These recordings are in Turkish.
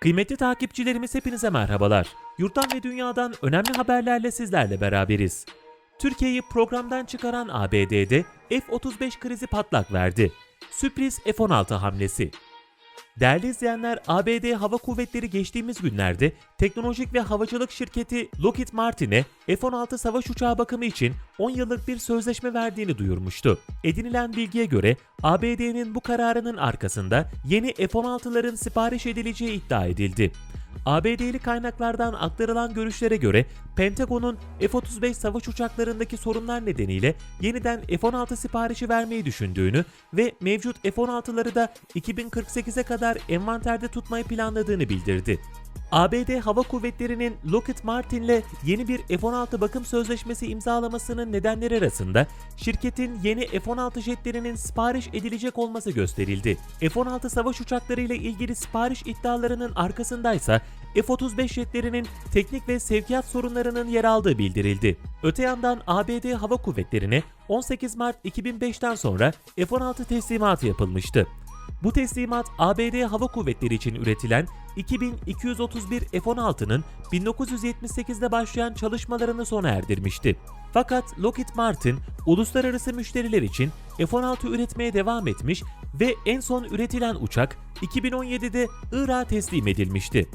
Kıymetli takipçilerimiz hepinize merhabalar. Yurttan ve dünyadan önemli haberlerle sizlerle beraberiz. Türkiye'yi programdan çıkaran ABD'de F-35 krizi patlak verdi. Sürpriz F-16 hamlesi. Değerli izleyenler, ABD Hava Kuvvetleri geçtiğimiz günlerde teknolojik ve havacılık şirketi Lockheed Martin'e F-16 savaş uçağı bakımı için 10 yıllık bir sözleşme verdiğini duyurmuştu. Edinilen bilgiye göre ABD'nin bu kararının arkasında yeni F-16'ların sipariş edileceği iddia edildi. ABD'li kaynaklardan aktarılan görüşlere göre Pentagon'un F-35 savaş uçaklarındaki sorunlar nedeniyle yeniden F-16 siparişi vermeyi düşündüğünü ve mevcut F-16'ları da 2048'e kadar envanterde tutmayı planladığını bildirdi. ABD Hava Kuvvetleri'nin Lockheed Martin'le yeni bir F-16 bakım sözleşmesi imzalamasının nedenleri arasında şirketin yeni F-16 jetlerinin sipariş edilecek olması gösterildi. F-16 savaş uçakları ile ilgili sipariş iddialarının arkasındaysa F-35 jetlerinin teknik ve sevkiyat sorunlarının yer aldığı bildirildi. Öte yandan ABD Hava Kuvvetleri'ne 18 Mart 2005'ten sonra F-16 teslimatı yapılmıştı. Bu teslimat ABD Hava Kuvvetleri için üretilen 2231 F-16'nın 1978'de başlayan çalışmalarını sona erdirmişti. Fakat Lockheed Martin uluslararası müşteriler için F-16 üretmeye devam etmiş ve en son üretilen uçak 2017'de Irak'a teslim edilmişti.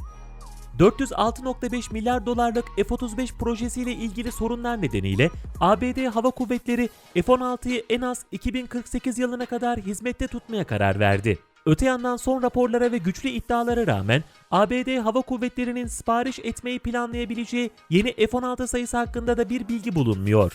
406.5 milyar dolarlık F-35 projesiyle ilgili sorunlar nedeniyle ABD Hava Kuvvetleri F-16'yı en az 2048 yılına kadar hizmette tutmaya karar verdi. Öte yandan son raporlara ve güçlü iddialara rağmen ABD Hava Kuvvetleri'nin sipariş etmeyi planlayabileceği yeni F-16 sayısı hakkında da bir bilgi bulunmuyor.